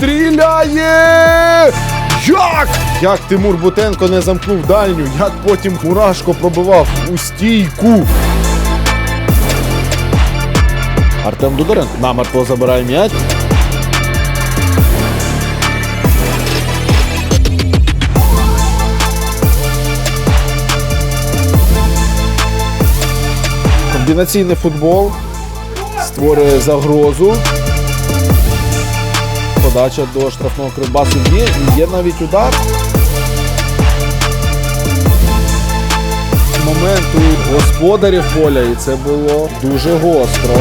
забиває! Як? Як Тимур Бутенко не замкнув дальню, як потім Мурашко пробивав у стійку. Артем Дударенко намертво забирає м'яч. Комбінаційний футбол створює загрозу. Подача до штрафного кривбасу є. І є навіть удар. Момент у господарів поля, і це було дуже гостро.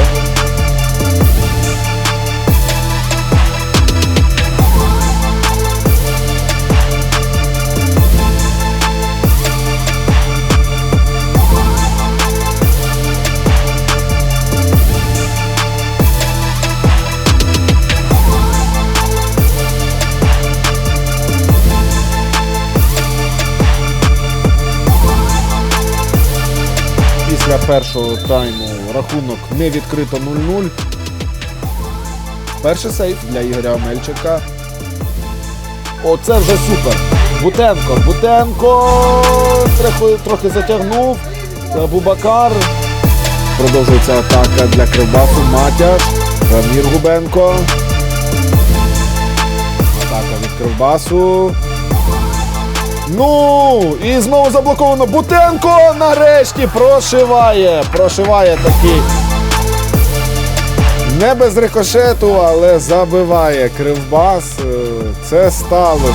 Після першого тайму рахунок не відкрито 0-0. Перший сейф для Ігоря Омельчика. Оце вже супер. Бутенко. Бутенко трохи, трохи затягнув. Бубакар. Продовжується атака для Кривбасу. Матяш. Рамір Губенко. Атака від Кривбасу. Ну, і знову заблоковано. Бутенко нарешті прошиває. Прошиває таки. Не без рикошету, але забиває Кривбас. Е, Це сталося.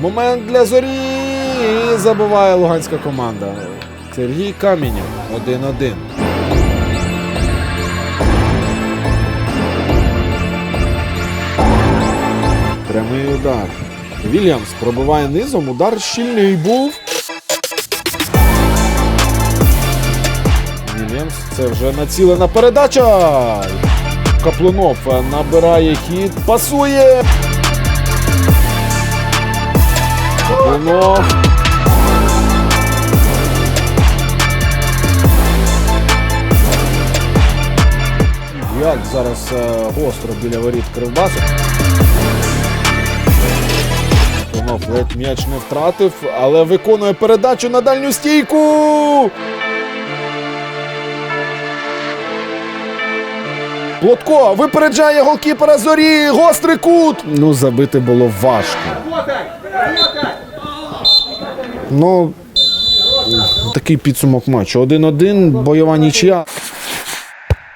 Момент для зорі. І забиває луганська команда. Сергій Камінєв 1-1. Прямий удар. Вільямс пробиває низом. Удар щільний був. Вільямс. Це вже націлена передача. Каплунов набирає хід. Пасує. Каплунов. Як зараз е, гостро біля воріт Кривбасу. Каплунов ледь м'яч не втратив, але виконує передачу на дальню стійку. Плотко випереджає голкіпера зорі. Гострий кут. Ну, забити було важко. Ну, такий підсумок матчу. 1-1, бойова нічия.